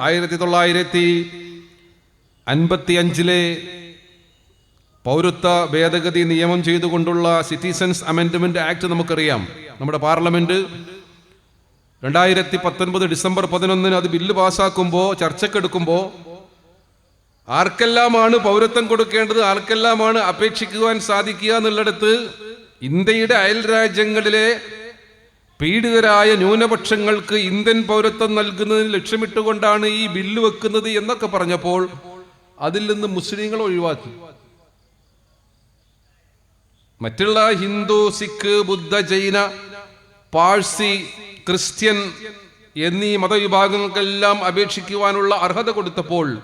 ആയിരത്തി തൊള്ളായിരത്തി അൻപത്തി അഞ്ചിലെ പൗരത്വ ഭേദഗതി നിയമം ചെയ്തുകൊണ്ടുള്ള സിറ്റിസൻസ് അമെൻഡ്മെന്റ് ആക്ട് നമുക്കറിയാം. നമ്മുടെ പാർലമെന്റ് രണ്ടായിരത്തി പത്തൊൻപത് ഡിസംബർ പതിനൊന്നിന് അത് ബില്ല് പാസ്സാക്കുമ്പോൾ ചർച്ചക്കെടുക്കുമ്പോൾ ആർക്കെല്ലാമാണ് പൗരത്വം കൊടുക്കേണ്ടത് ആർക്കെല്ലാമാണ് അപേക്ഷിക്കുവാൻ സാധിക്കുക എന്നുള്ളിടത്ത് ഇന്ത്യയുടെ അയൽ രാജ്യങ്ങളിലെ പീഡിതരായ ന്യൂനപക്ഷങ്ങൾക്ക് ഇന്ത്യൻ പൗരത്വം നൽകുന്നതിന് ലക്ഷ്യമിട്ടുകൊണ്ടാണ് ഈ ബില്ല് വെക്കുന്നത് എന്നൊക്കെ പറഞ്ഞപ്പോൾ അതിൽ നിന്ന് മുസ്ലിങ്ങൾ ഒഴിവാക്കി. മറ്റുള്ള ഹിന്ദു സിഖ് ബുദ്ധ ജൈന പാഴ്സി ക്രിസ്ത്യൻ എന്നീ മതവിഭാഗങ്ങൾക്കെല്ലാം അപേക്ഷിക്കുവാനുള്ള അർഹത കൊടുത്തപ്പോൾ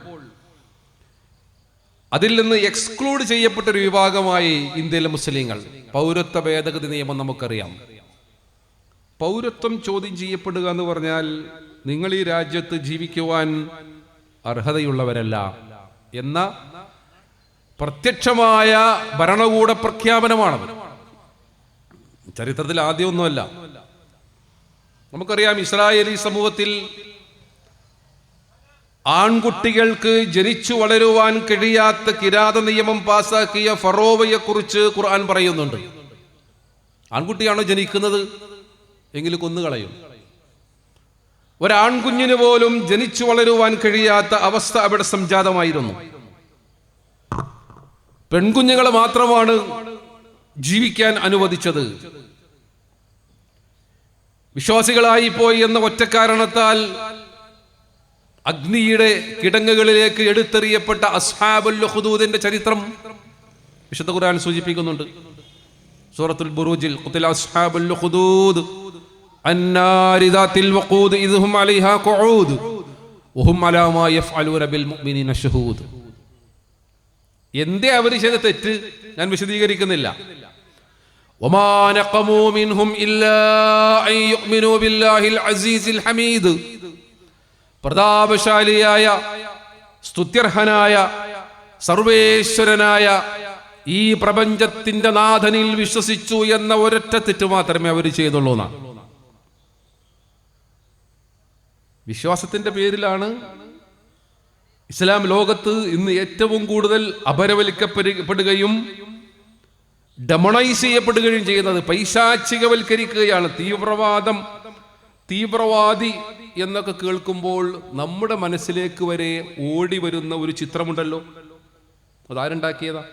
അതിൽ നിന്ന് എക്സ്ക്ലൂഡ് ചെയ്യപ്പെട്ട ഒരു വിഭാഗമായി ഇന്ത്യയിലെ മുസ്ലിങ്ങൾ. പൗരത്വ ഭേദഗതി നിയമം നമുക്കറിയാം. പൗരത്വം ചോദ്യം ചെയ്യപ്പെടുക എന്ന് പറഞ്ഞാൽ നിങ്ങൾ ഈ രാജ്യത്ത് ജീവിക്കുവാൻ അർഹതയുള്ളവരല്ല. എന്ന പ്രത്യക്ഷമായ ഭരണകൂട പ്രഖ്യാപനമാണ്. ചരിത്രത്തിൽ ആദ്യമൊന്നുമല്ല. നമുക്കറിയാം ഇസ്രായേലി സമൂഹത്തിൽ ആൺകുട്ടികൾക്ക് ജനിച്ചു വളരുവാൻ കഴിയാത്ത കിരാത നിയമം പാസാക്കിയ ഫറോവയെ കുറിച്ച് ഖുർആൻ പറയുന്നുണ്ട്. ആൺകുട്ടിയാണോ ജനിക്കുന്നത്? എങ്കിൽ കൊന്നുകളയും. ഒരാൺകുഞ്ഞിന് പോലും ജനിച്ചു വളരുവാൻ കഴിയാത്ത അവസ്ഥ അവിടെ സംജാതമായിരുന്നു. പെൺകുഞ്ഞുങ്ങളെ മാത്രമാണ് ജീവിക്കാൻ അനുവദിച്ചത്. വിശ്വാസികളായി പോയി എന്ന ഒറ്റ കാരണത്താൽ അഗ്നിയുടെ കിടങ്ങുകളിലേക്ക് എടുത്തെറിയപ്പെട്ട അസ്ഹാബുൽ ചരിത്രം വിശുദ്ധ ഖുർആൻ സൂചിപ്പിക്കുന്നുണ്ട്. സൂറത്തുൽ ബുറൂജിൽ അസ്ഹാബുൽ എന്തേ അവർ ചെയ്ത തെറ്റ്? ഞാൻ വിശദീകരിക്കുന്നില്ല. പ്രതാപശാലിയായ സ്തുത്യർഹനായ സർവേശ്വരനായ ഈ പ്രപഞ്ചത്തിന്റെ നാഥനിൽ വിശ്വസിച്ചു എന്ന ഒരൊറ്റ തെറ്റ് മാത്രമേ അവർ ചെയ്തുള്ളൂ എന്നാണ് വിശ്വാസത്തിന്റെ പേരിലാണ് ഇസ്ലാം ലോകത്ത് ഇന്ന് ഏറ്റവും കൂടുതൽ അപരവലിക്കപ്പെടുകയും ഡമണൈസ് ചെയ്യപ്പെടുകയും ചെയ്യുന്നത് പൈശാചികവൽക്കരിക്കുകയാണ്. തീവ്രവാദം തീവ്രവാദി എന്നൊക്കെ കേൾക്കുമ്പോൾ നമ്മുടെ മനസ്സിലേക്ക് വരെ ഓടി വരുന്ന ഒരു ചിത്രമുണ്ടല്ലോ. അതാരുണ്ടാക്കിയതാ?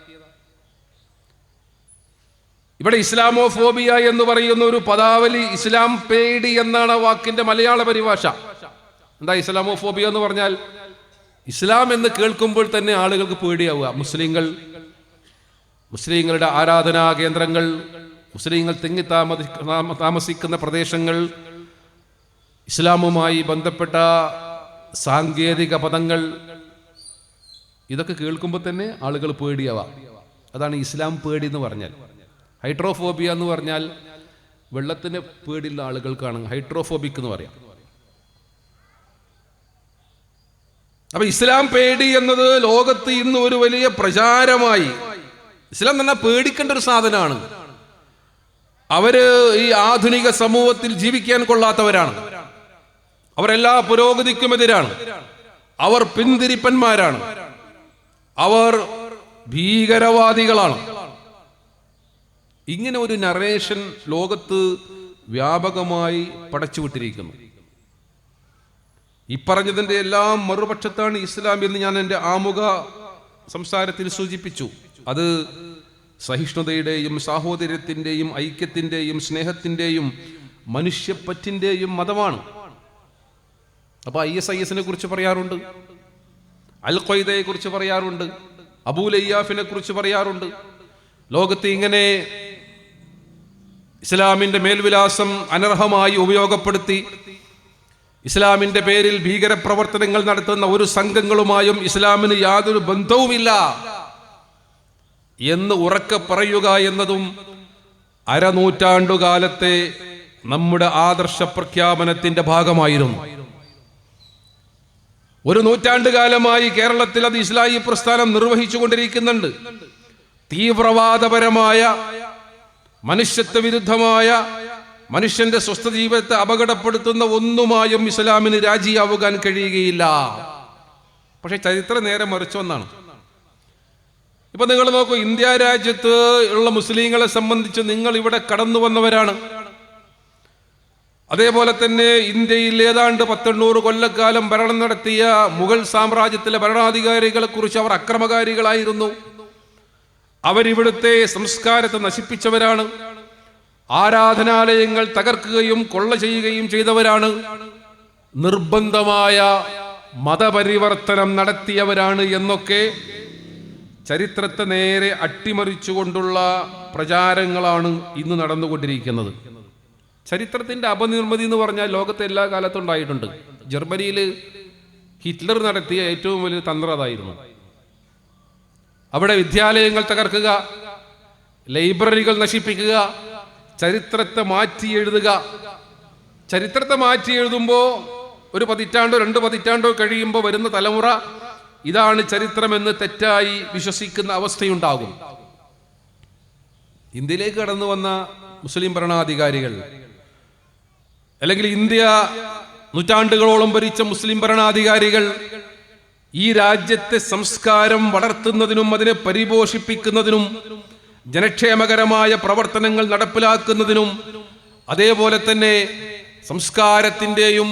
ഇവിടെ ഇസ്ലാമോഫോബിയ എന്ന് പറയുന്ന ഒരു പദാവലി ഇസ്ലാം പേടി എന്നാണ് വാക്കിന്റെ മലയാള പരിഭാഷ. എന്താ ഇസ്ലാമോഫോബിയ എന്ന് പറഞ്ഞാൽ ഇസ്ലാം എന്ന് കേൾക്കുമ്പോൾ തന്നെ ആളുകൾക്ക് പേടിയാവുക. മുസ്ലിങ്ങൾ മുസ്ലിങ്ങളുടെ ആരാധനാ കേന്ദ്രങ്ങൾ മുസ്ലിങ്ങൾ തിങ്ങി താമസി താമസിക്കുന്ന പ്രദേശങ്ങൾ ഇസ്ലാമുമായി ബന്ധപ്പെട്ട സാങ്കേതിക പദങ്ങൾ ഇതൊക്കെ കേൾക്കുമ്പോൾ തന്നെ ആളുകൾ പേടിയാവാം അതാണ് ഇസ്ലാം പേടി എന്ന് പറഞ്ഞാൽ. ഹൈഡ്രോഫോബിയ എന്ന് പറഞ്ഞാൽ വെള്ളത്തിന് പേടിയുള്ള ആളുകൾക്കാണ് ഹൈഡ്രോഫോബിക് എന്ന് പറയാം. അപ്പൊ ഇസ്ലാം പേടി എന്നത് ലോകത്ത് ഇന്ന് ഒരു വലിയ പ്രചാരമായി. ഇസ്ലാം തന്നെ പേടിക്കേണ്ട ഒരു സാധനമാണ്. അവർ ഈ ആധുനിക സമൂഹത്തിൽ ജീവിക്കാൻ കൊള്ളാത്തവരാണ്. അവരെല്ലാ പുരോഗതിക്കുമെതിരാണ് അവർ പിന്തിരിപ്പന്മാരാണ്. അവർ ഭീകരവാദികളാണ്. ഇങ്ങനെ ഒരു നറേഷൻ ലോകത്ത് വ്യാപകമായി പടച്ചുവിട്ടിരിക്കുന്നു. ഈ പറഞ്ഞതിന്റെ എല്ലാം മറുപക്ഷത്താണ് ഇസ്ലാം എന്ന് ഞാൻ എന്റെ ആമുഖ സംസാരത്തിൽ സൂചിപ്പിച്ചു. അത് സഹിഷ്ണുതയുടെയും സാഹോദര്യത്തിന്റെയും ഐക്യത്തിന്റെയും സ്നേഹത്തിന്റെയും മനുഷ്യപ്പറ്റിന്റെയും മതമാണ്. അപ്പോൾ ഐ എസ് ഐ എസിനെ കുറിച്ച് പറയാറുണ്ട് അൽ ഖ്വയ്ദയെ കുറിച്ച് പറയാറുണ്ട് അബൂലയ്യാഫിനെ കുറിച്ച് പറയാറുണ്ട്. ലോകത്ത് ഇങ്ങനെ ഇസ്ലാമിന്റെ മേൽവിലാസം അനർഹമായി ഉപയോഗപ്പെടുത്തി ഇസ്ലാമിന്റെ പേരിൽ ഭീകരപ്രവർത്തനങ്ങൾ നടത്തുന്ന ഒരു സംഘങ്ങളുമായും ഇസ്ലാമിന് യാതൊരു ബന്ധവുമില്ല. എന്ന് ഉറക്കെ പറയുക എന്നതും അരനൂറ്റാണ്ടുകാലത്തെ നമ്മുടെ ആദർശ പ്രഖ്യാപനത്തിന്റെ ഭാഗമായിരുന്നു. ഒരു നൂറ്റാണ്ടുകാലമായി കേരളത്തിൽ അത് ഇസ്ലാഹി പ്രസ്ഥാനം നിർവഹിച്ചു കൊണ്ടിരിക്കുന്നുണ്ട് തീവ്രവാദപരമായ മനുഷ്യത്വ വിരുദ്ധമായ മനുഷ്യന്റെ സ്വസ്ഥ ജീവിതത്തെ അപകടപ്പെടുത്തുന്ന ഒന്നുമായും ഇസ്ലാമിന് രാജിയാവുകാൻ കഴിയുകയില്ല. പക്ഷെ ചരിത്രം നേരെ മറിച്ചൊന്നാണ് ഇപ്പൊ നിങ്ങൾ നോക്കൂ ഇന്ത്യ രാജ്യത്ത് ഉള്ള മുസ്ലിങ്ങളെ സംബന്ധിച്ച് നിങ്ങൾ ഇവിടെ കടന്നു വന്നവരാണ്. അതേപോലെ തന്നെ ഇന്ത്യയിൽ ഏതാണ്ട് പത്തെണ്ണൂറ് കൊല്ലക്കാലം ഭരണം നടത്തിയ മുഗൾ സാമ്രാജ്യത്തിലെ ഭരണാധികാരികളെ കുറിച്ച് അവർ അക്രമകാരികളായിരുന്നു. അവരിവിടുത്തെ സംസ്കാരത്തെ നശിപ്പിച്ചവരാണ്. ആരാധനാലയങ്ങൾ തകർക്കുകയും കൊള്ള ചെയ്യുകയും ചെയ്തവരാണ്. നിർബന്ധമായ മതപരിവർത്തനം നടത്തിയവരാണ് എന്നൊക്കെ ചരിത്രത്തെ നേരെ അട്ടിമറിച്ചുകൊണ്ടുള്ള പ്രചാരങ്ങളാണ് ഇന്ന് നടന്നുകൊണ്ടിരിക്കുന്നത്. ചരിത്രത്തിന്റെ അപനിർമ്മിതി എന്ന് പറഞ്ഞാൽ ലോകത്തെ എല്ലാ കാലത്തും ഉണ്ടായിട്ടുണ്ട്. ജർമ്മനിയിൽ ഹിറ്റ്ലർ നടത്തിയ ഏറ്റവും വലിയ തന്ത്രം അതായിരുന്നു. അവിടെ വിദ്യാലയങ്ങൾ തകർക്കുക ലൈബ്രറികൾ നശിപ്പിക്കുക ചരിത്രത്തെ മാറ്റി എഴുതുക. ചരിത്രത്തെ മാറ്റി എഴുതുമ്പോൾ ഒരു പതിറ്റാണ്ടോ രണ്ട് പതിറ്റാണ്ടോ കഴിയുമ്പോൾ വരുന്ന തലമുറ ഇതാണ് ചരിത്രമെന്ന് തെറ്റായി വിശ്വസിക്കുന്ന അവസ്ഥയുണ്ടാകും. ഇന്ത്യയിലേക്ക് കടന്നു വന്ന മുസ്ലിം ഭരണാധികാരികൾ അല്ലെങ്കിൽ ഇന്ത്യ നൂറ്റാണ്ടുകളോളം ഭരിച്ച മുസ്ലിം ഭരണാധികാരികൾ ഈ രാജ്യത്തെ സംസ്കാരം വളർത്തുന്നതിനും അതിനെ പരിപോഷിപ്പിക്കുന്നതിനും ജനക്ഷേമകരമായ പ്രവർത്തനങ്ങൾ നടപ്പിലാക്കുന്നതിനും അതേപോലെ തന്നെ സംസ്കാരത്തിന്റെയും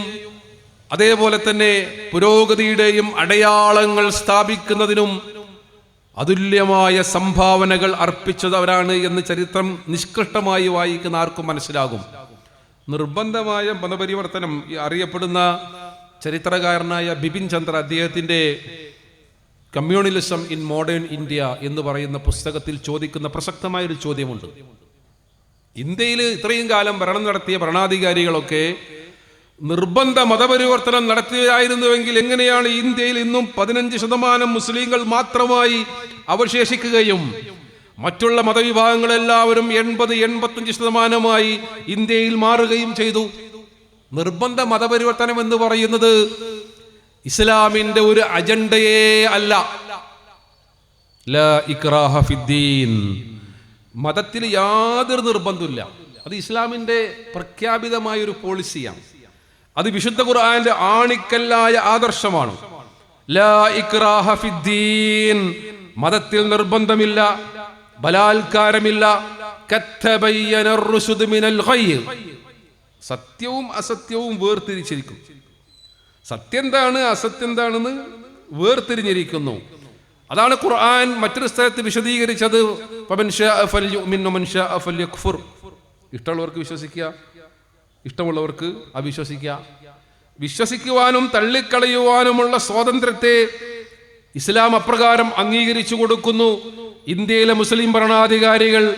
അതേപോലെ തന്നെ പുരോഗതിയുടെയും അടയാളങ്ങൾ സ്ഥാപിക്കുന്നതിനും അതുല്യമായ സംഭാവനകൾ അർപ്പിച്ചതവരാണ് എന്ന് ചരിത്രം നിഷ്കൃഷ്ടമായി വായിക്കുന്ന ആർക്കും മനസ്സിലാകും. നിർബന്ധമായ മതപരിവർത്തനം അറിയപ്പെടുന്ന ചരിത്രകാരനായ ബിപിൻ ചന്ദ്ര അദ്ദേഹത്തിന്റെ കമ്മ്യൂണലിസം ഇൻ മോഡേൺ ഇന്ത്യ എന്ന് പറയുന്ന പുസ്തകത്തിൽ ചോദിക്കുന്ന പ്രസക്തമായൊരു ചോദ്യമുണ്ട്. ഇന്ത്യയിൽ ഇത്രയും കാലം ഭരണം നടത്തിയ ഭരണാധികാരികളൊക്കെ നിർബന്ധ മതപരിവർത്തനം നടത്തിയായിരുന്നുവെങ്കിൽ എങ്ങനെയാണ് ഇന്ത്യയിൽ ഇന്നും പതിനഞ്ച് ശതമാനം മുസ്ലിങ്ങൾ മാത്രമായി അവശേഷിക്കുകയും മറ്റുള്ള മതവിഭാഗങ്ങളെല്ലാവരും എൺപത് എൺപത്തഞ്ച് ശതമാനമായി ഇന്ത്യയിൽ മാറുകയും ചെയ്തു? നിർബന്ധ മതപരിവർത്തനം എന്ന് പറയുന്നത് ഇസ്ലാമിന്റെ ഒരു അജണ്ടയേ അല്ല. മതത്തിൽ യാതൊരു നിർബന്ധമില്ല അത് ഇസ്ലാമിന്റെ പ്രഖ്യാപിതമായ ഒരു പോളിസിയാണ്. അത് വിശുദ്ധ ഖുർആന്റെ ആണിക്കല്ലായ ആദർശമാണ്. മതത്തിൽ നിർബന്ധമില്ല. ബലാത്കാരമില്ല. സത്യവും അസത്യവും വേർതിരിച്ചിരിക്കും. സത്യം എന്താണ് അസത്യം എന്താണെന്ന് വേർതിരിഞ്ഞിരിക്കുന്നു. അതാണ് ഖുർആൻ മറ്റൊരു സ്ഥലത്ത് വിശദീകരിച്ചത്. ഇഷ്ടമുള്ളവർക്ക് വിശ്വസിക്കുക. ഇഷ്ടമുള്ളവർക്ക് അവിശ്വസിക്കുക. വിശ്വസിക്കുവാനും തള്ളിക്കളയുവാനുമുള്ള സ്വാതന്ത്ര്യത്തെ ഇസ്ലാം അപ്രകാരം അംഗീകരിച്ചു കൊടുക്കുന്നു. ഇന്ത്യയിലെ മുസ്ലിം ഭരണാധികാരികൾ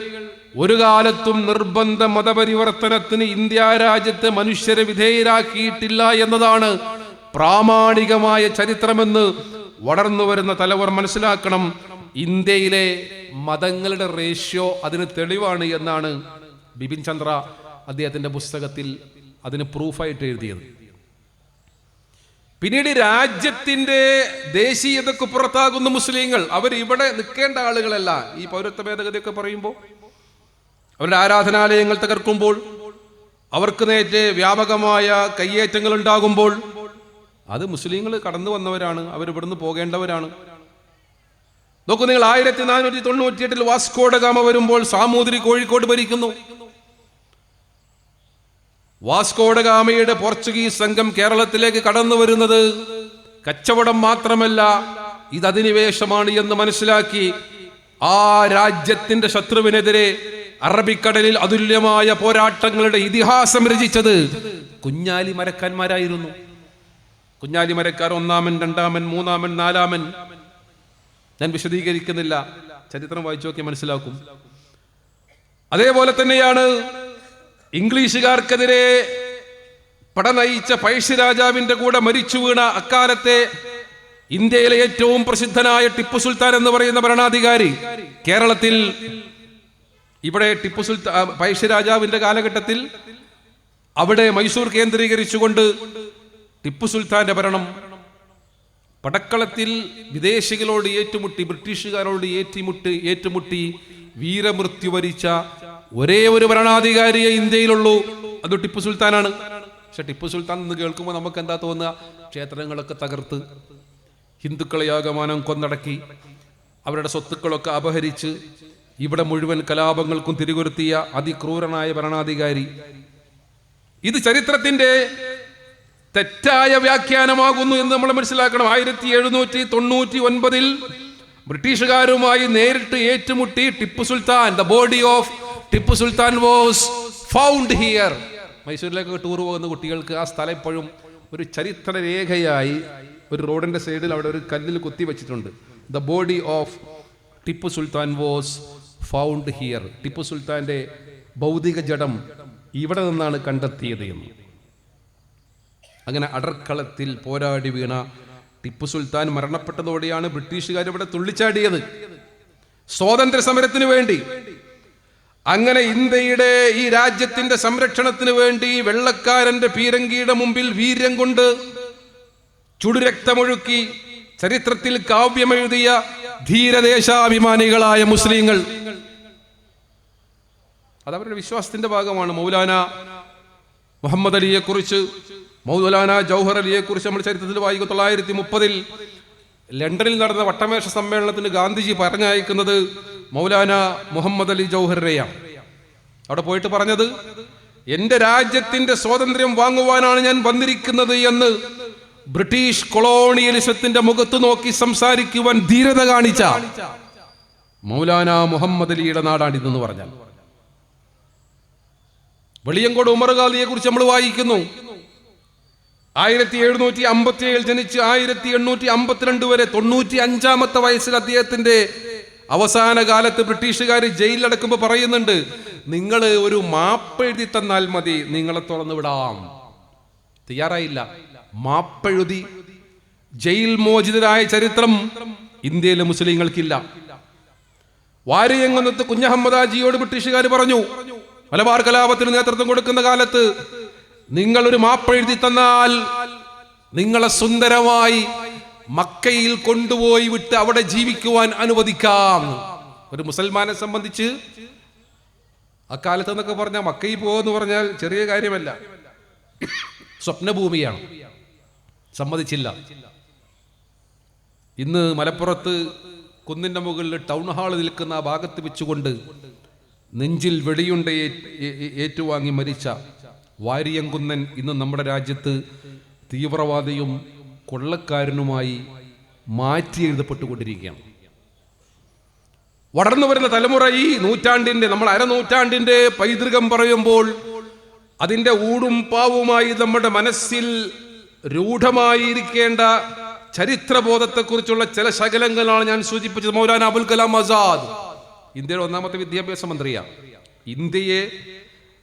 ഒരു കാലത്തും നിർബന്ധ മതപരിവർത്തനത്തിന് ഇന്ത്യ രാജ്യത്തെ മനുഷ്യരെ വിധേയരാക്കിയിട്ടില്ല എന്നതാണ് പ്രാമാണികമായ ചരിത്രമെന്ന് വളർന്നു വരുന്ന തലവർ മനസ്സിലാക്കണം. ഇന്ത്യയിലെ മതങ്ങളുടെ റേഷ്യോ അതിന് തെളിവാണ് എന്നാണ് ബിപിൻ ചന്ദ്ര അദ്ദേഹത്തിന്റെ പുസ്തകത്തിൽ അതിന് പ്രൂഫായിട്ട് എഴുതിയത്. പിന്നീട് രാജ്യത്തിന്റെ ദേശീയതക്ക് പുറത്താകുന്ന മുസ്ലിങ്ങൾ അവർ ഇവിടെ നിൽക്കേണ്ട ആളുകളല്ല. ഈ പൗരത്വ ഭേദഗതിയൊക്കെ പറയുമ്പോൾ അവരുടെ ആരാധനാലയങ്ങൾ തകർക്കുമ്പോൾ അവർക്ക് നേറ്റ് വ്യാപകമായ കയ്യേറ്റങ്ങൾ ഉണ്ടാകുമ്പോൾ അത് മുസ്ലിങ്ങൾ കടന്നു വന്നവരാണ് അവർ ഇവിടുന്ന് പോകേണ്ടവരാണ്. നോക്കൂ നിങ്ങൾ ആയിരത്തി നാനൂറ്റി തൊണ്ണൂറ്റി എട്ടിൽ വാസ്കോഡഗാമ വരുമ്പോൾ സാമൂതിരി കോഴിക്കോട് ഭരിക്കുന്നു. വാസ്കോഡഗാമയുടെ പോർച്ചുഗീസ് സംഘം കേരളത്തിലേക്ക് കടന്നു വരുന്നത് കച്ചവടം മാത്രമല്ല ഇത് അധിനിവേശമാണ് എന്ന് മനസ്സിലാക്കി ആ രാജ്യത്തിന്റെ ശത്രുവിനെതിരെ അറബിക്കടലിൽ അതുല്യമായ പോരാട്ടങ്ങളുടെ ഇതിഹാസം രചിച്ചത് കുഞ്ഞാലി മരക്കാന്മാരായിരുന്നു കുഞ്ഞാലി മരക്കാർ ഒന്നാമൻ രണ്ടാമൻ മൂന്നാമൻ നാലാമൻ. ഞാൻ വിശദീകരിക്കുന്നില്ല. ചരിത്രം വായിച്ചു നോക്കി മനസ്സിലാക്കും. അതേപോലെ തന്നെയാണ് ഇംഗ്ലീഷുകാർക്കെതിരെ പട നയിച്ച പഴശ്ശി രാജാവിന്റെ കൂടെ മരിച്ചു വീണ അക്കാലത്തെ ഇന്ത്യയിലെ ഏറ്റവും പ്രസിദ്ധനായ ടിപ്പു സുൽത്താൻ എന്ന് പറയുന്ന ഭരണാധികാരി കേരളത്തിൽ ഇവിടെ ടിപ്പു സുൽത്താൻ പഴശ്ശി രാജാവിന്റെ കാലഘട്ടത്തിൽ അവിടെ മൈസൂർ കേന്ദ്രീകരിച്ചുകൊണ്ട് ടിപ്പു സുൽത്താന്റെ ഭരണം. പടക്കളത്തിൽ വിദേശികളോട് ഏറ്റുമുട്ടി ബ്രിട്ടീഷുകാരോട് ഏറ്റുമുട്ടി ഏറ്റുമുട്ടി വീരമൃത്യു വരിച്ച ഒരേ ഒരു ഭരണാധികാരിയെ ഇന്ത്യയിലുള്ളൂ. അത് ടിപ്പു സുൽത്താനാണ്. പക്ഷെ ടിപ്പു സുൽത്താൻ എന്ന് കേൾക്കുമ്പോൾ നമുക്ക് എന്താ തോന്നുക? ക്ഷേത്രങ്ങളൊക്കെ തകർത്ത് ഹിന്ദുക്കളെ യാഗമാനം കൊന്നടക്കി അവരുടെ സ്വത്തുക്കളൊക്കെ അപഹരിച്ച് ഇവിടെ മുഴുവൻ കലാപങ്ങൾക്കും തിരികൊരുത്തിയ അതിക്രൂരനായ ഭരണാധികാരി. ഇത് ചരിത്രത്തിന്റെ തെറ്റായ വ്യാഖ്യാനമാകുന്നു എന്ന് നമ്മൾ മനസ്സിലാക്കണം. ആയിരത്തി എഴുന്നൂറ്റി തൊണ്ണൂറ്റി ഒൻപതിൽ ബ്രിട്ടീഷുകാരുമായി നേരിട്ട് ഏറ്റുമുട്ടി Tipu Sultan the body of Tipu Sultan was found here മൈസൂരിലേക്ക് tour പോകുന്ന കുട്ടികൾക്ക് ആ സ്ഥലം ഇപ്പോഴും ഒരു ചരിത്ര രേഖയായി ഒരു റോഡിന്റെ സൈഡിൽ അവിടെ ഒരു കല്ലിൽ കുത്തി വെച്ചിട്ടുണ്ട്. The body of Tipu Sultan was found here Tipu സുൽത്താന്റെ ഭൗതിക ജഡം ഇവിടെ നിന്നാണ് കണ്ടെത്തിയത് എന്ന്. അങ്ങനെ അടർക്കളത്തിൽ പോരാടി വീണ ടിപ്പു സുൽത്താൻ മരണപ്പെട്ടതോടെയാണ് ബ്രിട്ടീഷുകാർ ഇവിടെ തുള്ളിച്ചാടിയത്. സ്വാതന്ത്ര്യ സമരത്തിന് വേണ്ടി. അങ്ങനെ ഇന്ത്യയുടെ ഈ രാജ്യത്തിന്റെ സംരക്ഷണത്തിന് വേണ്ടി വെള്ളക്കാരന്റെ പീരങ്കിയുടെ മുമ്പിൽ വീര്യം കൊണ്ട് ചുടുരക്തമൊഴുക്കി ചരിത്രത്തിൽ കാവ്യമെഴുതിയ ധീരദേശാഭിമാനികളായ മുസ്ലിങ്ങൾ. അത് അവരുടെ വിശ്വാസത്തിന്റെ ഭാഗമാണ് മൗലാന മുഹമ്മദ് അലിയെ കുറിച്ച് മൗലാന ജൗഹർ അലിയെ കുറിച്ച് നമ്മൾ ചരിത്രത്തിൽ വായിക്കും. തൊള്ളായിരത്തി മുപ്പതിൽ ലണ്ടനിൽ നടന്ന വട്ടമേശ സമ്മേളനത്തിന് ഗാന്ധിജി പറഞ്ഞയക്കുന്നത് മൗലാന മുഹമ്മദ് അലി ജൗഹറിനെയാണ്. അവിടെ പോയിട്ട് പറഞ്ഞത് എന്റെ രാജ്യത്തിന്റെ സ്വാതന്ത്ര്യം വാങ്ങുവാനാണ് ഞാൻ വന്നിരിക്കുന്നത് എന്ന് ബ്രിട്ടീഷ് കൊളോണിയലിസത്തിന്റെ മുഖത്ത് നോക്കി സംസാരിക്കുവാൻ ധീരത കാണിച്ച മൗലാന മുഹമ്മദ് അലിയുടെ നാടാണിതെന്ന് പറഞ്ഞാൽ. വെളിയങ്കോട് ഉമർ കുറിച്ച് നമ്മൾ വായിക്കുന്നു. ആയിരത്തി എഴുന്നൂറ്റി അമ്പത്തി ഏഴിൽ ജനിച്ച് ആയിരത്തി എണ്ണൂറ്റി അമ്പത്തിരണ്ട് വരെ തൊണ്ണൂറ്റി അഞ്ചാമത്തെ വയസ്സിൽ അദ്ദേഹത്തിന്റെ അവസാന കാലത്ത് ബ്രിട്ടീഷുകാർ ജയിലിലടക്കുമ്പോൾ പറയുന്നുണ്ട് നിങ്ങൾ ഒരു മാപ്പ് എഴുതി തന്നാൽ മതി നിങ്ങളെ തുറന്നു വിടാം. തയ്യാറായില്ല. മാപ്പെഴുതി ജയിൽ മോചിതരായ ചരിത്രം ഇന്ത്യയിലെ മുസ്ലിങ്ങൾക്കില്ല. വാരിയങ്കുന്നത്ത് കുഞ്ഞഹമ്മദാജിയോട് ബ്രിട്ടീഷുകാർ പറഞ്ഞു. മലബാർ കലാപത്തിന് നേതൃത്വം കൊടുക്കുന്ന കാലത്ത് നിങ്ങൾ ഒരു മാപ്പെഴുതി തന്നാൽ നിങ്ങളെ സുന്ദരമായി മക്കയിൽ കൊണ്ടുപോയി വിട്ട് അവിടെ ജീവിക്കുവാൻ അനുവദിക്കാം. ഒരു മുസൽമാനെ സംബന്ധിച്ച് അക്കാലത്ത് എന്നൊക്കെ പറഞ്ഞാൽ മക്കയിൽ പോകുമെന്ന് പറഞ്ഞാൽ ചെറിയ കാര്യമല്ല. സ്വപ്നഭൂമിയാണ്. സമ്മതിച്ചില്ല. ഇന്ന് മലപ്പുറത്ത് കുന്നിന്റെ മുകളിൽ ടൗൺ ഹാൾ നിൽക്കുന്ന ആ ഭാഗത്ത് വെച്ചുകൊണ്ട് നെഞ്ചിൽ വെടിയുണ്ട ഏറ്റുവാങ്ങി മരിച്ച വാരിയങ്കുന്നൻ ഇന്ന് നമ്മുടെ രാജ്യത്ത് തീവ്രവാദിയും കൊള്ളക്കാരനുമായി മാറ്റി എഴുതപ്പെട്ടുകൊണ്ടിരിക്കുകയാണ്. വളർന്നു വരുന്ന തലമുറ ഈ നൂറ്റാണ്ടിന്റെ നമ്മൾ അരനൂറ്റാണ്ടിന്റെ പൈതൃകം പറയുമ്പോൾ അതിന്റെ ഊടും പാവുമായി നമ്മുടെ മനസ്സിൽ രൂഢമായിരിക്കേണ്ട ചരിത്രബോധത്തെക്കുറിച്ചുള്ള ചില ശകലങ്ങളാണ് ഞാൻ സൂചിപ്പിച്ചത്. മൗലാന അബുൽ കലാം ആസാദ് ഇന്ത്യയുടെ ഒന്നാമത്തെ വിദ്യാഭ്യാസ മന്ത്രിയാണ്. ഇന്ത്യയെ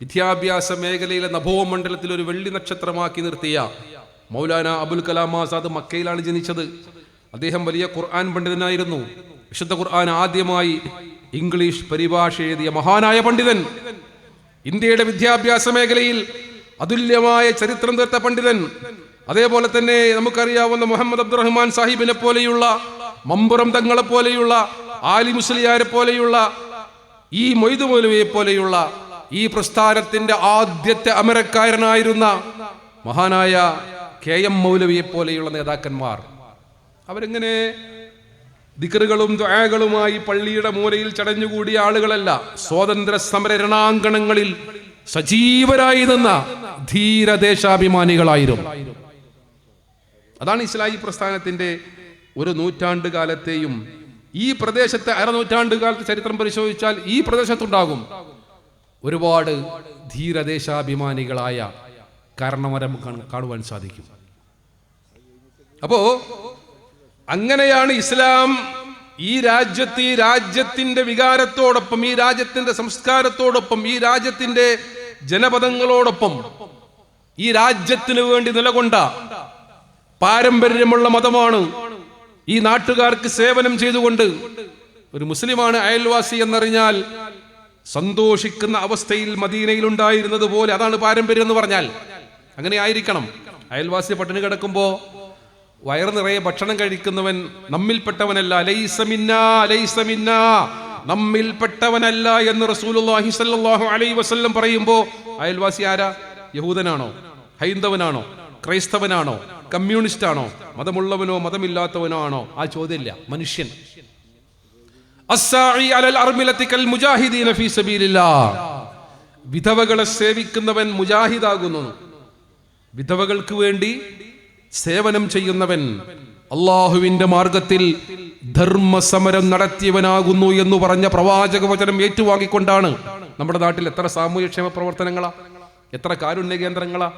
വിദ്യാഭ്യാസ മേഖലയിലെ നഭോമണ്ഡലത്തിൽ ഒരു വെള്ളി നക്ഷത്രമാക്കി നിർത്തിയ മൗലാന അബുൽ കലാം ആസാദ് മക്കയിലാണ് ജനിച്ചത്. അദ്ദേഹം വലിയ ഖുർആൻ പണ്ഡിതനായിരുന്നു. വിശുദ്ധ ഖുർആൻ ആദ്യമായി ഇംഗ്ലീഷ് പരിഭാഷ എഴുതിയ മഹാനായ പണ്ഡിതൻ. ഇന്ത്യയുടെ വിദ്യാഭ്യാസ മേഖലയിൽ അതുല്യമായ ചരിത്രം തീർത്ത പണ്ഡിതൻ. അതേപോലെ തന്നെ നമുക്കറിയാവുന്ന മുഹമ്മദ് അബ്ദുറഹ്മാൻ സാഹിബിനെ പോലെയുള്ള മമ്പുറം തങ്ങളെ പോലെയുള്ള ആലി മുസ്ലിയാരെ പോലെയുള്ള ഈ മൊയ്തു പോലെയുള്ള ഈ പ്രസ്ഥാനത്തിന്റെ ആദ്യത്തെ അമരക്കാരനായിരുന്ന മഹാനായ കെ എം മൗലവിയെ പോലെയുള്ള നേതാക്കന്മാർ. അവരെങ്ങനെ ദിക്കറുകളും ദ്വാകളുമായി പള്ളിയുടെ മൂലയിൽ ചടഞ്ഞുകൂടിയ ആളുകളല്ല സ്വാതന്ത്ര്യ സമര രണാങ്കണങ്ങളിൽ സജീവരായി നിന്ന ധീരദേശാഭിമാനികളായിരുന്നു അതാണ് ഇസ്ലാഹി പ്രസ്ഥാനത്തിന്റെ ഒരു നൂറ്റാണ്ട് കാലത്തെയും ഈ പ്രദേശത്തെ അരനൂറ്റാണ്ട് കാലത്തെ ചരിത്രം പരിശോധിച്ചാൽ ഈ പ്രദേശത്തുണ്ടാകും. ഒരുപാട് ധീരദേശാഭിമാനികളായ കാരണവരം കാണുവാൻ സാധിക്കും. അപ്പോ അങ്ങനെയാണ് ഇസ്ലാം ഈ രാജ്യത്ത് ഈ രാജ്യത്തിന്റെ വികാരത്തോടൊപ്പം ഈ രാജ്യത്തിന്റെ സംസ്കാരത്തോടൊപ്പം ഈ രാജ്യത്തിന്റെ ജനപദങ്ങളോടൊപ്പം ഈ രാജ്യത്തിന് വേണ്ടി നിലകൊണ്ട പാരമ്പര്യമുള്ള മതമാണ് ഈ നാട്ടുകാർക്ക് സേവനം ചെയ്തുകൊണ്ട് ഒരു മുസ്ലിമാണ് അയൽവാസി എന്നറിഞ്ഞാൽ സന്തോഷിക്കുന്ന അവസ്ഥയിൽ മദീനയിൽ ഉണ്ടായിരുന്നത് പോലെ അതാണ് പാരമ്പര്യം എന്ന് പറഞ്ഞാൽ. അങ്ങനെ ആയിരിക്കണം. അയൽവാസി പട്ടിണി കിടക്കുമ്പോ വയറ് നിറയെ ഭക്ഷണം കഴിക്കുന്നവൻ നമ്മിൽപ്പെട്ടവനല്ല. നമ്മിൽപ്പെട്ടവനല്ല എന്ന് റസൂലുള്ളാഹി സ്വല്ലല്ലാഹു അലൈഹി വസല്ലം പറയുമ്പോൾ അയൽവാസി ആരാ? യഹൂദനാണോ? ഹൈന്ദവനാണോ? ക്രൈസ്തവനാണോ? കമ്മ്യൂണിസ്റ്റ് ആണോ മതമുള്ളവനോ മതമില്ലാത്തവനോ ആണോ? ആ ചോദ്യമില്ല. മനുഷ്യൻ. വിധവകളെ സേവിക്കുന്നവൻ മുജാഹിദാകുന്നു. വിധവകൾക്ക് വേണ്ടി സേവനം ചെയ്യുന്നവൻ അള്ളാഹുവിന്റെ മാർഗത്തിൽ ധർമ്മസമരം നടത്തിയവനാകുന്നു എന്ന് പറഞ്ഞ പ്രവാചക വചനം ഏറ്റുവാങ്ങിക്കൊണ്ടാണ് നമ്മുടെ നാട്ടിൽ എത്ര സാമൂഹ്യക്ഷേമ പ്രവർത്തനങ്ങളാ എത്ര കാരുണ്യ കേന്ദ്രങ്ങളാ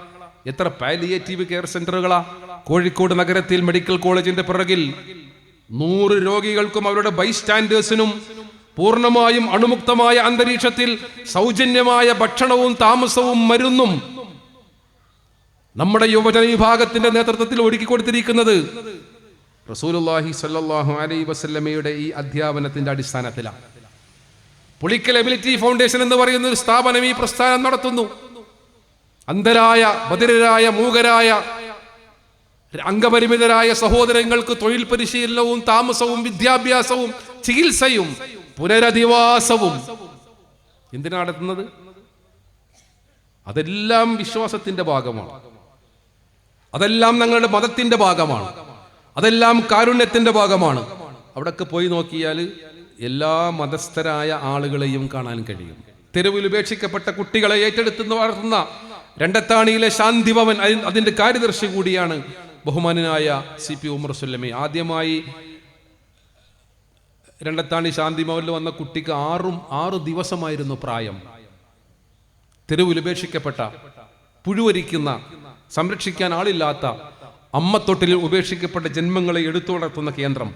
എത്ര പാലിയേറ്റീവ് കെയർ സെന്ററുകളാ കോഴിക്കോട് നഗരത്തിൽ മെഡിക്കൽ കോളേജിന്റെ പിറകിൽ നൂറ് രോഗികൾക്കും അവരുടെ ബൈസ്റ്റാൻഡേഴ്സിനും പൂർണമായും അണുമുക്തമായ അന്തരീക്ഷത്തിൽ സൗജന്യമായ ഭക്ഷണവും താമസവും മരുന്നും നമ്മുടെ യുവജന വിഭാഗത്തിന്റെ നേതൃത്വത്തിൽ ഒരുക്കി കൊടുത്തിരിക്കുന്നത് റസൂലുല്ലാഹി സല്ലാഹു അലൈ വസല്ലമയുടെ ഈ അധ്യാപനത്തിന്റെ അടിസ്ഥാനത്തിലാണ്. പുളിക്കൽ എബിലിറ്റി ഫൗണ്ടേഷൻ എന്ന് പറയുന്ന ഒരു സ്ഥാപനം ഈ പ്രസ്ഥാനം നടത്തുന്നു. അന്ധരായ ഭദ്രരായ മൂകരായ അംഗപരിമിതരായ സഹോദരങ്ങൾക്ക് തൊഴിൽ പരിശീലനവും താമസവും വിദ്യാഭ്യാസവും ചികിത്സയും പുനരധിവാസവും. എന്തിനാ നടത്തുന്നത്? അതെല്ലാം വിശ്വാസത്തിന്റെ ഭാഗമാണ്. അതെല്ലാം ഞങ്ങളുടെ മതത്തിന്റെ ഭാഗമാണ്. അതെല്ലാം കാരുണ്യത്തിന്റെ ഭാഗമാണ്. അവിടൊക്കെ പോയി നോക്കിയാൽ എല്ലാ മതസ്ഥരായ ആളുകളെയും കാണാൻ കഴിയും. തെരുവിൽ ഉപേക്ഷിക്കപ്പെട്ട കുട്ടികളെ ഏറ്റെടുത്ത് വളർത്തുന്ന രണ്ടത്താണിയിലെ ശാന്തിഭവൻ അതിന്റെ കാര്യദർശി കൂടിയാണ് ബഹുമാനനായ സി പി ഉമർ സുല്ലമി ആദ്യമായി രണ്ടത്താണി ശാന്തി മൗലിൽ വന്ന കുട്ടിക്ക് ആറും ആറു ദിവസമായിരുന്നു പ്രായം. തെരുവിൽ ഉപേക്ഷിക്കപ്പെട്ട പുഴുവരിക്കുന്ന സംരക്ഷിക്കാൻ ആളില്ലാത്ത അമ്മത്തൊട്ടിൽ ഉപേക്ഷിക്കപ്പെട്ട ജന്മങ്ങളെ എടുത്തു വളർത്തുന്ന കേന്ദ്രം.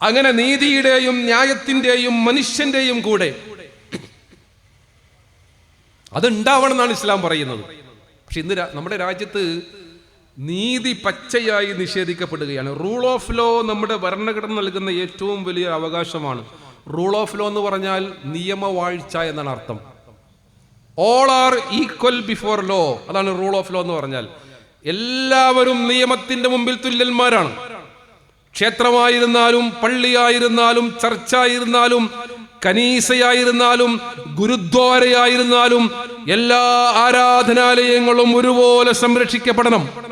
അങ്ങനെ നീതിയുടെയും ന്യായത്തിന്റെയും മനുഷ്യന്റെയും കൂടെ അതുണ്ടാവണം എന്നാണ് ഇസ്ലാം പറയുന്നത്. പക്ഷെ ഇന്ന് നമ്മുടെ രാജ്യത്ത് നീതി പച്ചയായി നിഷേധിക്കപ്പെടുകയാണ്. റൂൾ ഓഫ് ലോ നമ്മുടെ ഭരണഘടന നൽകുന്ന ഏറ്റവും വലിയ അവകാശമാണ്. റൂൾ ഓഫ് ലോ എന്ന് പറഞ്ഞാൽ നിയമവാഴ്ച എന്നാണ് അർത്ഥം. All are equal before law അതാണ് റൂൾ ഓഫ് ലോ എന്ന് പറഞ്ഞാൽ. എല്ലാവരും നിയമത്തിന്റെ മുമ്പിൽ തുല്യന്മാരാണ്. ക്ഷേത്രമായിരുന്നാലും പള്ളിയായിരുന്നാലും ചർച്ചായിരുന്നാലും കനീസയായിരുന്നാലും ഗുരുദ്വാരയായിരുന്നാലും എല്ലാ ആരാധനാലയങ്ങളും ഒരുപോലെ സംരക്ഷിക്കപ്പെടണം.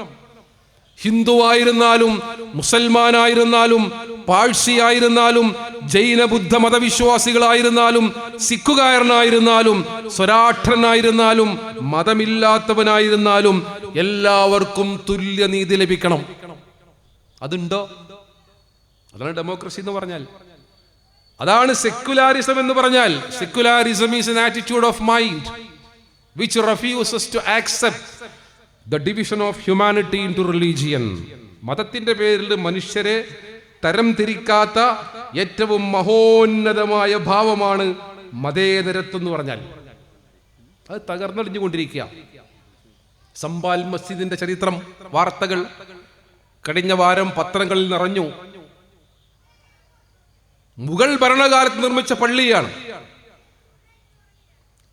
ഹിന്ദുവായിരുന്നാലും മുസൽമാനായിരുന്നാലും പാഴ്സിയായിരുന്നാലും ജൈന ബുദ്ധ മതവിശ്വാസികളായിരുന്നാലും സിഖുകാരനായിരുന്നാലും സ്വരാഷ്ട്രനായിരുന്നാലും മതമില്ലാത്തവനായിരുന്നാലും എല്ലാവർക്കും തുല്യനീതി ലഭിക്കണം. അതുണ്ടോ? അതാണ് ഡെമോക്രസി എന്ന് പറഞ്ഞാൽ. അതാണ് സെക്യുലാരിസം എന്ന് പറഞ്ഞാൽ. Secularism is an attitude of mind which refuses to accept the division of humanity into religion മതത്തിന്റെ പേരിൽ മനുഷ്യരെ തരം തിരിക്കാത്ത ഏറ്റവും മഹോന്നതമായ ഭാവമാണ് മതേതരത്വം എന്ന് പറഞ്ഞാൽ. അത് തകർന്നടിഞ്ഞുകൊണ്ടിരിക്കുക. സമ്പാൽ മസ്ജിദിന്റെ ചരിത്രം വാർത്തകൾ കഴിഞ്ഞ വാരം പത്രങ്ങളിൽ നിറഞ്ഞു. മുഗൾ ഭരണകാലത്ത് നിർമ്മിച്ച പള്ളിയാണ്.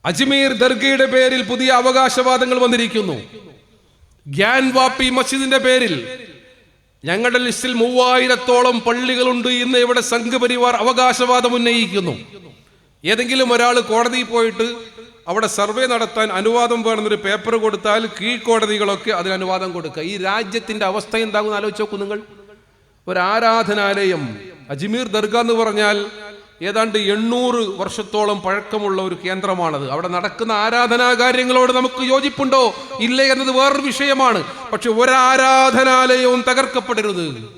അജ്മീർ ദർഗയുടെ പേരിൽ പുതിയ അവകാശവാദങ്ങൾ വന്നിരിക്കുന്നു. ഗ്യാൻ വാപ്പി മസ്ജിദിന്റെ പേരിൽ ഞങ്ങളുടെ ലിസ്റ്റിൽ മൂവായിരത്തോളം പള്ളികളുണ്ട് ഇന്ന് ഇവിടെ സംഘപരിവാർ അവകാശവാദം ഉന്നയിക്കുന്നു. ഏതെങ്കിലും ഒരാൾ കോടതിയിൽ പോയിട്ട് അവിടെ സർവേ നടത്താൻ അനുവാദം വേണമെന്നൊരു പേപ്പർ കൊടുത്താൽ കീഴ്ക്കോടതികളൊക്കെ അതിന് അനുവാദം കൊടുക്കുക. ഈ രാജ്യത്തിന്റെ അവസ്ഥ എന്താകും ആലോചിച്ച് നോക്കൂ നിങ്ങൾ. ഒരു ആരാധനാലയം അജ്മീർ ദർഗ എന്ന് പറഞ്ഞാൽ ഏതാണ്ട് എണ്ണൂറ് വർഷത്തോളം പഴക്കമുള്ള ഒരു കേന്ദ്രമാണത്. അവിടെ നടക്കുന്ന ആരാധനാ കാര്യങ്ങളോട് നമുക്ക് യോജിപ്പുണ്ടോ? ഇല്ലേ എന്നത് വേറൊരു വിഷയമാണ്. പക്ഷെ ഒരാരാധനാലയവും തകർക്കപ്പെടരുത്.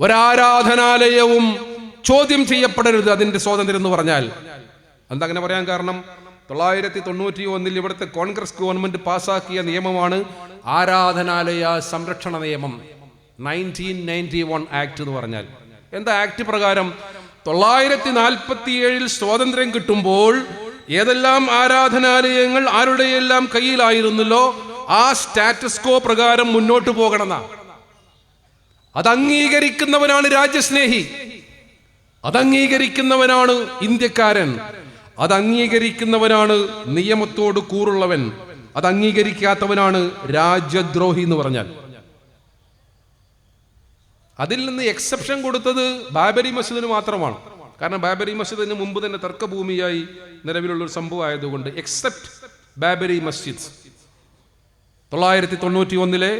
ഒരാരാധനാലയവും ചോദ്യം ചെയ്യപ്പെടരുത് അതിന്റെ സ്വാതന്ത്ര്യം എന്ന് പറഞ്ഞാൽ. എന്താ അങ്ങനെ പറയാൻ കാരണം? തൊള്ളായിരത്തി തൊണ്ണൂറ്റി ഒന്നിൽ ഇവിടുത്തെ കോൺഗ്രസ് ഗവൺമെന്റ് പാസാക്കിയ നിയമമാണ് ആരാധനാലയ സംരക്ഷണ നിയമം. നയന്റീൻ നയന്റി വൺ ആക്ട് എന്ന് പറഞ്ഞാൽ. എന്താ ആക്ട് പ്രകാരം? തൊള്ളായിരത്തി നാൽപ്പത്തി ഏഴിൽ സ്വാതന്ത്ര്യം കിട്ടുമ്പോൾ ഏതെല്ലാം ആരാധനാലയങ്ങൾ ആരുടെയെല്ലാം കയ്യിലായിരുന്നല്ലോ ആ സ്റ്റാറ്റസ്കോ പ്രകാരം മുന്നോട്ട് പോകണമെന്നാ. അത് അംഗീകരിക്കുന്നവനാണ് രാജ്യസ്നേഹി. അത് അംഗീകരിക്കുന്നവനാണ് ഇന്ത്യക്കാരൻ. അത് അംഗീകരിക്കുന്നവനാണ് നിയമത്തോട് കൂറുള്ളവൻ. അത് അംഗീകരിക്കാത്തവനാണ് രാജ്യദ്രോഹി എന്ന് പറഞ്ഞാൽ. അതിൽ നിന്ന് എക്സെപ്ഷൻ കൊടുത്തത് ബാബരി മസ്ജിദിന് മാത്രമാണ്. കാരണം ബാബരി മസ്ജിദിന് മുമ്പ് തന്നെ തർക്കഭൂമിയായി നിലവിലുള്ള ഒരു സംഭവം ആയതുകൊണ്ട് എക്സെപ്റ്റ് ബാബരി മസ്ജിദ്. തൊള്ളായിരത്തി തൊണ്ണൂറ്റി ഒന്നിലെ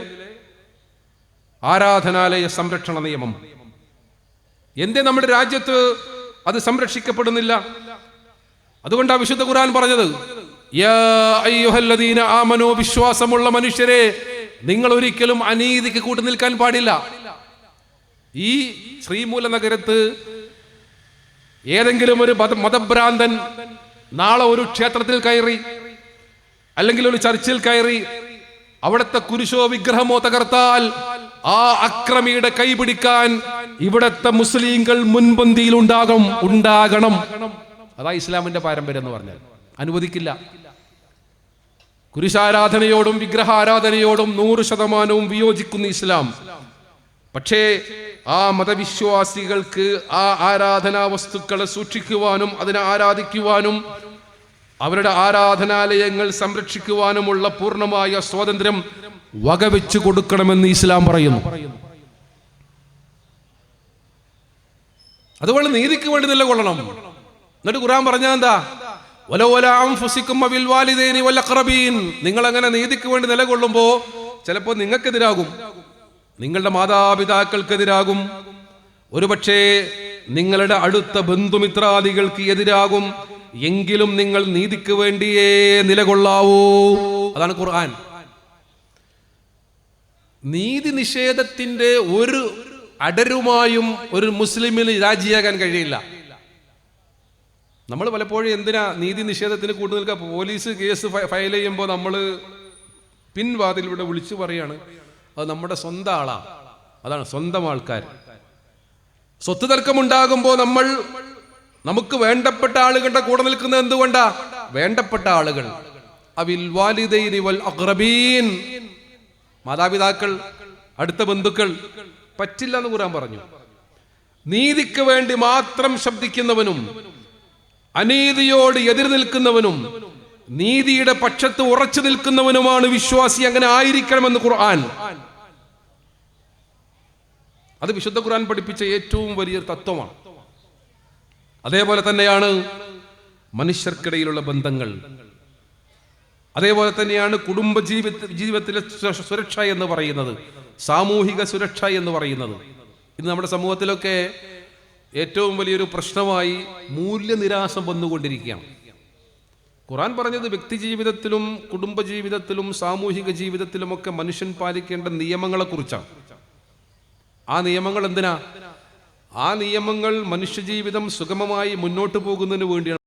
ആരാധനാലയ സംരക്ഷണ നിയമം. എന്തേ നമ്മുടെ രാജ്യത്ത് അത് സംരക്ഷിക്കപ്പെടുന്നില്ല? അതുകൊണ്ടാണ് വിശുദ്ധ ഖുർആൻ പറഞ്ഞത് ആമനോ വിശ്വാസമുള്ള മനുഷ്യരെ നിങ്ങൾ ഒരിക്കലും അനീതിക്ക് കൂട്ടുനിൽക്കാൻ പാടില്ല. ഈ ശ്രീമൂല നഗരത്ത് ഏതെങ്കിലും ഒരു മതഭ്രാന്തൻ നാളെ ഒരു ക്ഷേത്രത്തിൽ കയറി അല്ലെങ്കിൽ ഒരു ചർച്ചിൽ കയറി അവിടുത്തെ കുരിശോ വിഗ്രഹമോ തകർത്താൽ ആ അക്രമിയുടെ കൈപിടിക്കാൻ ഇവിടത്തെ മുസ്ലിങ്ങൾ മുൻപന്തിയിൽ ഉണ്ടാകും ഉണ്ടാകണം. അതാ ഇസ്ലാമിന്റെ പാരമ്പര്യം എന്ന് പറഞ്ഞാൽ. അനുവദിക്കില്ല. കുരിശാരാധനയോടും വിഗ്രഹാരാധനയോടും നൂറ് ശതമാനവും വിയോജിക്കുന്ന ഇസ്ലാം. പക്ഷേ ആ മതവിശ്വാസികൾക്ക് ആ ആരാധനാ വസ്തുക്കളെ സൂക്ഷിക്കുവാനും അതിനെ ആരാധിക്കുവാനും അവരുടെ ആരാധനാലയങ്ങൾ സംരക്ഷിക്കുവാനുമുള്ള പൂർണമായ സ്വാതന്ത്ര്യം വകവെച്ചു കൊടുക്കണമെന്ന് ഇസ്ലാം പറയുന്നു. അതുകൊണ്ട് നീതിക്ക് വേണ്ടി നിലകൊള്ളണം. എന്നിട്ട് ഖുറാൻ പറഞ്ഞാൽ എന്താ? നിങ്ങൾ അങ്ങനെ നീതിക്ക് വേണ്ടി നിലകൊള്ളുമ്പോ ചിലപ്പോൾ നിങ്ങൾക്കെതിരാകും. നിങ്ങളുടെ മാതാപിതാക്കൾക്കെതിരാകും. ഒരുപക്ഷേ നിങ്ങളുടെ അടുത്ത ബന്ധുമിത്രാദികൾക്ക് എതിരാകും. എങ്കിലും നിങ്ങൾ നീതിക്ക് വേണ്ടിയേ നിലകൊള്ളാവൂ. അതാണ് ഖുർആൻ. നീതി നിഷേധത്തിന്റെ ഒരു അടരുമായും ഒരു മുസ്ലിമിന് രാജിയാകാൻ കഴിയില്ല. നമ്മൾ പലപ്പോഴും എന്തിനാ നീതി നിഷേധത്തിന് കൂട്ടു നിൽക്കുക? പോലീസ് കേസ് ഫയൽ ചെയ്യുമ്പോൾ നമ്മൾ പിൻവാതിലൂടെ വിളിച്ചു പറയാണ്. അത് നമ്മുടെ സ്വന്തം ആളാ. അതാണ് സ്വന്തം ആൾക്കാർ. സ്വത്ത് തർക്കമുണ്ടാകുമ്പോൾ നമ്മൾ നമുക്ക് വേണ്ടപ്പെട്ട ആളുകളുടെ കൂടെ നിൽക്കുന്നത് എന്തുകൊണ്ടാ? വേണ്ടപ്പെട്ട ആളുകൾ. മാതാപിതാക്കൾ അടുത്ത ബന്ധുക്കൾ പറ്റില്ല എന്ന് കൂറാൻ പറഞ്ഞു. നീതിക്ക് വേണ്ടി മാത്രം ശബ്ദിക്കുന്നവനും അനീതിയോട് എതിർ നിൽക്കുന്നവനും നീതിയുടെ പക്ഷത്ത് ഉറച്ചു നിൽക്കുന്നവനുമാണ് വിശ്വാസി. അങ്ങനെ ആയിരിക്കണമെന്ന് ഖുർആൻ. അത് വിശുദ്ധ ഖുർആൻ പഠിപ്പിച്ച ഏറ്റവും വലിയ തത്വമാണ്. അതേപോലെ തന്നെയാണ് മനുഷ്യർക്കിടയിലുള്ള ബന്ധങ്ങൾ. അതേപോലെ തന്നെയാണ് കുടുംബ ജീവിത ജീവിതത്തിലെ സുരക്ഷ എന്ന് പറയുന്നത്. സാമൂഹിക സുരക്ഷ എന്ന് പറയുന്നത്. ഇന്ന് നമ്മുടെ സമൂഹത്തിലൊക്കെ ഏറ്റവും വലിയൊരു പ്രശ്നമായി മൂല്യനിരാശം വന്നുകൊണ്ടിരിക്കുകയാണ്. ഖുറാൻ പറഞ്ഞത് വ്യക്തി ജീവിതത്തിലും കുടുംബ ജീവിതത്തിലും സാമൂഹിക ജീവിതത്തിലുമൊക്കെ മനുഷ്യൻ പാലിക്കേണ്ട നിയമങ്ങളെ കുറിച്ചാണ് ആ നിയമങ്ങൾ എന്തിനാ? ആ നിയമങ്ങൾ മനുഷ്യജീവിതം സുഗമമായി മുന്നോട്ട് പോകുന്നതിന് വേണ്ടിയാണ്.